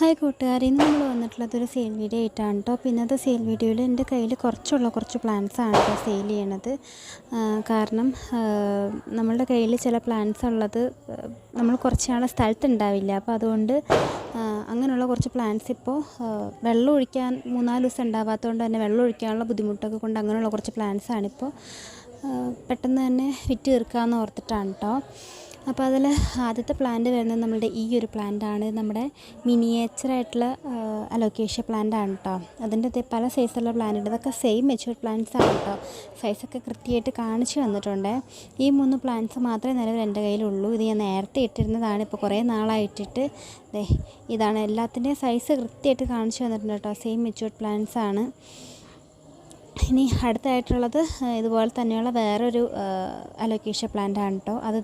Hi കൂട്ടുകാരി ഇന്ന് നമ്മൾ വന്നിട്ടുള്ളത് ഒരു സെയിൽ വീഡിയോ ആയിട്ടാണ് കേട്ടോ അപ്പോൾ ഇന്നത്തെ സെയിൽ വീഡിയോയിൽ എന്റെ കയ്യിൽ കുറച്ചുള്ള കുറച്ച് പ്ലാൻസ് ആണ് കേട്ടോ സെയിൽ ചെയ്യണത്. കാരണം നമ്മളുടെ കയ്യിൽ ചില പ്ലാൻസ് ഉള്ളത് നമ്മൾ കുറച്ച് നാളെ സ്ഥലത്തുണ്ടാവില്ല അപ്പോൾ അതുകൊണ്ട് അങ്ങനെയുള്ള കുറച്ച് പ്ലാൻസ് ഇപ്പോൾ വെള്ളം ഒഴിക്കാൻ മൂന്നാൽ ദിവസം ഉണ്ടാവാത്തതുകൊണ്ട് തന്നെ വെള്ളം ഒഴിക്കാനുള്ള ബുദ്ധിമുട്ടൊക്കെ കൊണ്ട് അങ്ങനെയുള്ള കുറച്ച് പ്ലാൻസ് ആണിപ്പോൾ പെട്ടെന്ന് തന്നെ വിറ്റ് തീർക്കാമെന്ന് ഓർത്തിട്ടാണ് കേട്ടോ അപ്പോൾ അതിൽ ആദ്യത്തെ പ്ലാന്റ് വരുന്നത് നമ്മളുടെ ഈ ഒരു പ്ലാന്റ് ആണ്. നമ്മുടെ മിനിയേച്ചറായിട്ടുള്ള അലോക്കേഷ്യ ആണ് കേട്ടോ അതിന്റെ പല സൈസുള്ള പ്ലാന്റ് ഉണ്ട്. ഇതൊക്കെ സെയിം മെച്യൂർ പ്ലാന്റ്സ് ആണ് കേട്ടോ സൈസൊക്കെ കൃത്യമായിട്ട് കാണിച്ചു വന്നിട്ടുണ്ട് ഈ മൂന്ന് പ്ലാന്റ്സ് മാത്രമേ നിലവിൽ എന്റെ കയ്യിലുള്ളൂ. ഇത് ഞാൻ നേരത്തെ ഇട്ടിരുന്നതാണ്. ഇപ്പോൾ കുറേ നാളായിട്ടിട്ട് ദേ ഇതാണ്. എല്ലാത്തിന്റെയും സൈസ് കൃത്യമായിട്ട് കാണിച്ചു വന്നിട്ടുണ്ട് കേട്ടോ സെയിം മെച്യൂർ പ്ലാന്റ്സ് ആണ്. ഇനി അടുത്തായിട്ടുള്ളത് ഇതുപോലെ തന്നെയുള്ള വേറൊരു അലോക്കേഷ്യ പ്ലാന്റ് ആണ് കേട്ടോ അത്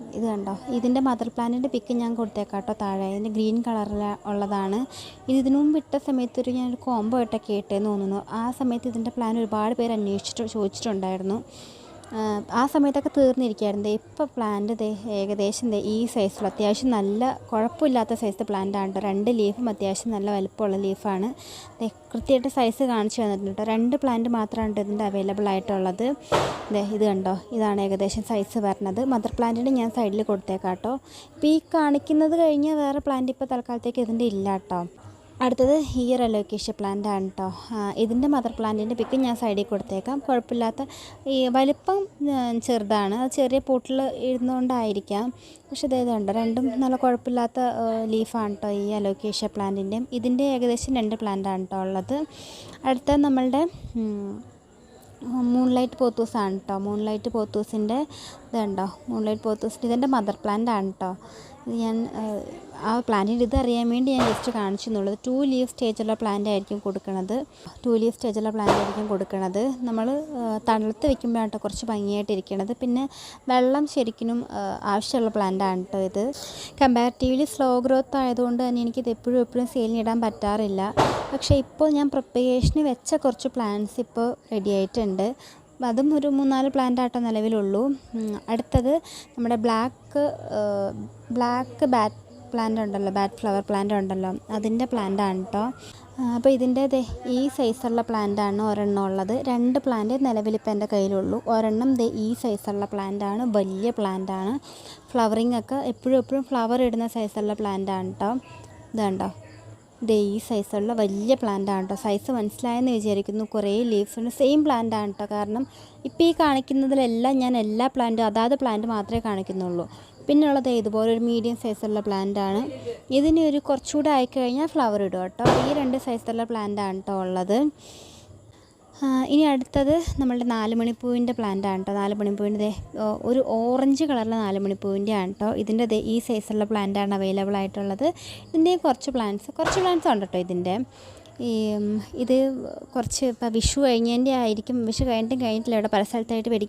ഇത് കണ്ടോ? ഇതിന്റെ മദർ പ്ലാന്റിന്റെ പിക്ക് ഞാൻ കൊടുത്തേക്കാട്ടോ താഴെ. ഇതിന്റെ ഗ്രീൻ കളറിൽ ഉള്ളതാണ്. ഇത് ഇതിനു മുമ്പ് ഇട്ട സമയത്ത് ഒരു ഞാനൊരു കോംബോ ഇട്ടൊക്കെ ഇട്ടേന്ന് തോന്നുന്നു. ആ സമയത്ത് ഇതിന്റെ പ്ലാൻ ഒരുപാട് പേര് അന്വേഷിച്ചിട്ട് ചോദിച്ചിട്ടുണ്ടായിരുന്നു. ആ, സമയത്തൊക്കെ തീർന്നിരിക്കുകയായിരുന്നു. ഇപ്പോൾ പ്ലാന്റ് ഏകദേശം ഈ സൈസിൽ അത്യാവശ്യം നല്ല കുഴപ്പമില്ലാത്ത സൈസ് പ്ലാന്റ് ആണ് ട്ടോ. രണ്ട് ലീഫും അത്യാവശ്യം നല്ല വലുപ്പമുള്ള ലീഫാണ് കൃത്യമായിട്ട് സൈസ് കാണിച്ചു തന്നിട്ടുണ്ട് രണ്ട് പ്ലാന്റ് മാത്രമാണ് ഇതിന്റെ അവൈലബിൾ ആയിട്ടുള്ളത്. ഇത് കണ്ടോ? ഇതാണ് ഏകദേശം സൈസ് വരുന്നത് മദർ പ്ലാന്റിന് ഞാൻ സൈഡിൽ കൊടുത്തേക്കാം കേട്ടോ. ഇപ്പോൾ ഈ കാണിക്കുന്നത് കഴിഞ്ഞ് വേറെ പ്ലാന്റ് ഇപ്പോൾ തൽക്കാലത്തേക്ക് ഇതിന്റെ ഇല്ല കേട്ടോ. അടുത്തത് ഹിയർ അലോക്കേഷ്യ പ്ലാന്റ് ആണ് കേട്ടോ ഇതിന്റെ മദർ പ്ലാന്റിന്റെ പിക്ക് ഞാൻ സൈഡിൽ കൊടുത്തേക്കാം. കുഴപ്പമില്ലാത്ത ഈ വലിപ്പം ചെറുതാണ്. അത് ചെറിയ പോട്ടിൽ ഇരുന്നുകൊണ്ടായിരിക്കാം. പക്ഷെ ഇതേതുണ്ട് രണ്ടും നല്ല കുഴപ്പമില്ലാത്ത ലീഫാണ് കേട്ടോ ഈ അലോക്കേഷ്യ പ്ലാന്റിന്റെയും ഇതിന്റെ ഏകദേശം രണ്ട് പ്ലാന്റ് ആണ് കേട്ടോ ഉള്ളത്. അടുത്ത നമ്മളുടെ മൂൺലൈറ്റ് പോത്തൂസ് ആണ് കേട്ടോ മൂൺലൈറ്റ് പോത്തൂസിന്റെ ഇതുണ്ടോ മൂൺലൈറ്റ് പോത്തൂസിന്റെ ഇതിന്റെ മദർ പ്ലാന്റ് ആണ് കേട്ടോ ഞാൻ ആ, പ്ലാന്റിന്റെ ഇത് അറിയാൻ വേണ്ടി ഞാൻ ജസ്റ്റ് കാണിച്ചു എന്നുള്ളത് ടു ലീവ് സ്റ്റേജുള്ള പ്ലാന്റ് ആയിരിക്കും കൊടുക്കുന്നത് ടു ലീവ് സ്റ്റേജുള്ള പ്ലാന്റ് ആയിരിക്കും കൊടുക്കുന്നത് നമ്മൾ തണുത്ത് വെക്കുമ്പോഴാണ് കുറച്ച് ഭംഗിയായിട്ട് ഇരിക്കുന്നത് പിന്നെ വെള്ളം ശരിക്കും ആവശ്യമുള്ള പ്ലാന്റ് ആണ് കേട്ടോ ഇത്. കമ്പാരിറ്റീവ്ലി സ്ലോ ഗ്രോത്ത് ആയതുകൊണ്ട് തന്നെ എനിക്കിത് എപ്പോഴും എപ്പോഴും സെയിലിന് ഇടാൻ പറ്റാറില്ല. പക്ഷേ ഇപ്പോൾ ഞാൻ പ്രിപ്പറേഷന് വെച്ച കുറച്ച് പ്ലാന്റ്സ് ഇപ്പോൾ റെഡി ആയിട്ടുണ്ട്. അതും ഒരു മൂന്നാൽ പ്ലാന്റ് ആട്ട നിലവിലുള്ളൂ. അടുത്തത് നമ്മുടെ ബ്ലാക്ക് ബ്ലാക്ക് ബാറ്റ് പ്ലാന്റ് ഉണ്ടല്ലോ ബാറ്റ് ഫ്ലവർ പ്ലാന്റ് ഉണ്ടല്ലോ അതിന്റെ പ്ലാന്റ് ആണ് കേട്ടോ അപ്പോൾ ഇതിന്റെ ഈ സൈസുള്ള പ്ലാന്റ് ആണ് ഒരെണ്ണം ഉള്ളത്. രണ്ട് പ്ലാന്റ് നിലവിലിപ്പോൾ എന്റെ കയ്യിലുള്ളൂ. ഒരെണ്ണം ദേ ഈ സൈസുള്ള പ്ലാന്റ് ആണ് വലിയ പ്ലാന്റ് ആണ്. ഫ്ലവറിങ് ഒക്കെ എപ്പോഴും എപ്പോഴും ഫ്ലവർ ഇടുന്ന സൈസുള്ള പ്ലാന്റ് ആണ് കേട്ടോ ഇതുണ്ടോ ദേ ഈ സൈസുള്ള വലിയ പ്ലാന്റ് ആണ് കേട്ടോ സൈസ് മനസ്സിലായെന്ന് വിചാരിക്കുന്നു. കുറേ ലീവ്സ് ഉണ്ട്. സെയിം പ്ലാന്റ് ആണ് കേട്ടോ കാരണം ഇപ്പോൾ ഈ കാണിക്കുന്നതിലെല്ലാം ഞാൻ എല്ലാ പ്ലാന്റും അതാത് പ്ലാന്റ് മാത്രമേ കാണിക്കുന്നുള്ളൂ. പിന്നെയുള്ളത് ഇതുപോലെ ഒരു മീഡിയം സൈസുള്ള പ്ലാന്റ് ആണ്. ഇതിന് ഒരു കുറച്ചുകൂടെ ആയിക്കഴിഞ്ഞാൽ ഫ്ലവർ ഇടും കേട്ടോ ഈ രണ്ട് സൈസുള്ള പ്ലാന്റ് ആണ് കേട്ടോ ഉള്ളത്. ഇനി അടുത്തത് നമ്മളുടെ നാല് മണിപ്പൂവിന്റെ പ്ലാന്റ് ആണ് കേട്ടോ നാല് മണിപ്പൂവിന്റെ ഒരു ഓറഞ്ച് കളറിലെ നാല് മണിപ്പൂവിന്റെ ആണ് കേട്ടോ. ഇതിന്റെ ഈ സൈസുള്ള പ്ലാന്റ് ആണ് അവൈലബിൾ ആയിട്ടുള്ളത്. ഇതിന്റെ കുറച്ച് പ്ലാന്റ്സ് കുറച്ച് പ്ലാന്റ്സ് ഉണ്ട് കേട്ടോ ഇതിന്റെ. ഈ ഇത് കുറച്ച് ഇപ്പോൾ വിഷു കഴിഞ്ഞതിന്റെ ആയിരിക്കും. വിഷു കഴിഞ്ഞിട്ടും കഴിഞ്ഞിട്ടില്ല. ഇവിടെ പല സ്ഥലത്തായിട്ട് വെടി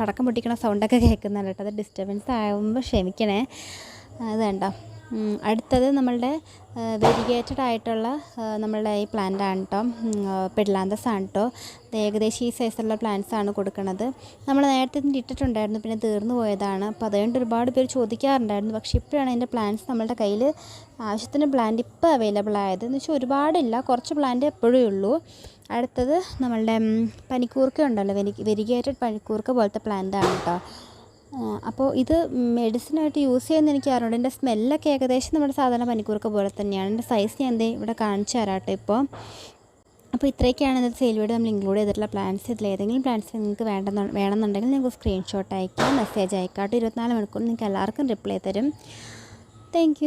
പടക്കം പൊട്ടിക്കണ സൗണ്ടൊക്കെ കേൾക്കുന്നുണ്ട് കേട്ടോ. അത് ഡിസ്റ്റർബൻസ് ആകുമ്പോൾ ക്ഷമിക്കണേ. അത് കണ്ടോ. ഉം, അടുത്തത് നമ്മളുടെ വെരിഗേറ്റഡ് ആയിട്ടുള്ള നമ്മളുടെ ഈ പ്ലാന്റ് ആണ് കേട്ടോ പെഡ്ലാന്തസ് ആണ് കേട്ടോ ഏകദേശം ഈ സൈസുള്ള പ്ലാന്റ്സ് ആണ് കൊടുക്കുന്നത് നമ്മൾ നേരത്തെ ഇട്ടിട്ടുണ്ടായിരുന്നു പിന്നെ തീർന്നു പോയതാണ്. അപ്പോൾ അതുകൊണ്ട് ഒരുപാട് പേര് ചോദിക്കാറുണ്ടായിരുന്നു. പക്ഷേ ഇപ്പോഴാണ് അതിന്റെ പ്ലാന്റ്സ് നമ്മളുടെ കയ്യിൽ ആവശ്യത്തിന് പ്ലാന്റ് ഇപ്പോൾ അവൈലബിൾ ആയത്. എന്ന് വെച്ചാൽ ഒരുപാടില്ല. കുറച്ച് പ്ലാന്റ് എപ്പോഴും ഉള്ളൂ. അടുത്തത് നമ്മളുടെ പനിക്കൂർക്ക ഉണ്ടല്ലോ. വെരി വെരിഗേറ്റഡ് പനിക്കൂർക്ക പോലത്തെ പ്ലാന്റ് ആണ് കേട്ടോ അപ്പോൾ ഇത് മെഡിസിനായിട്ട് യൂസ് ചെയ്യുന്ന എനിക്ക് അറിയുണ്ട് എന്റെ സ്മെല്ലൊക്കെ ഏകദേശം നമ്മുടെ സാധാരണ പനിക്കൂർക്ക പോലെ തന്നെയാണ്. എന്റെ സൈസ് ഞാൻ എന്തേ ഇവിടെ കാണിച്ചു തരാട്ടെ ഇപ്പോൾ അപ്പോൾ ഇത്രയൊക്കെയാണ് ഇന്നത്തെ സെയിൽവേഡ് നമ്മൾ ഇൻക്ലൂഡ് ചെയ്തിട്ടുള്ള പ്ലാൻസ് ഇതിൽ ഏതെങ്കിലും പ്ലാൻസ് നിങ്ങൾക്ക് വേണ്ടെന്ന് വേണമെന്നുണ്ടെങ്കിൽ നിങ്ങൾക്ക് സ്ക്രീൻഷോട്ട് അയക്കുക മെസ്സേജ് അയക്കാം. കേട്ടോ ഇരുപത്തിനാല് മണിക്കൂർ നിങ്ങൾക്ക് എല്ലാവർക്കും റിപ്ലൈ തരും. താങ്ക്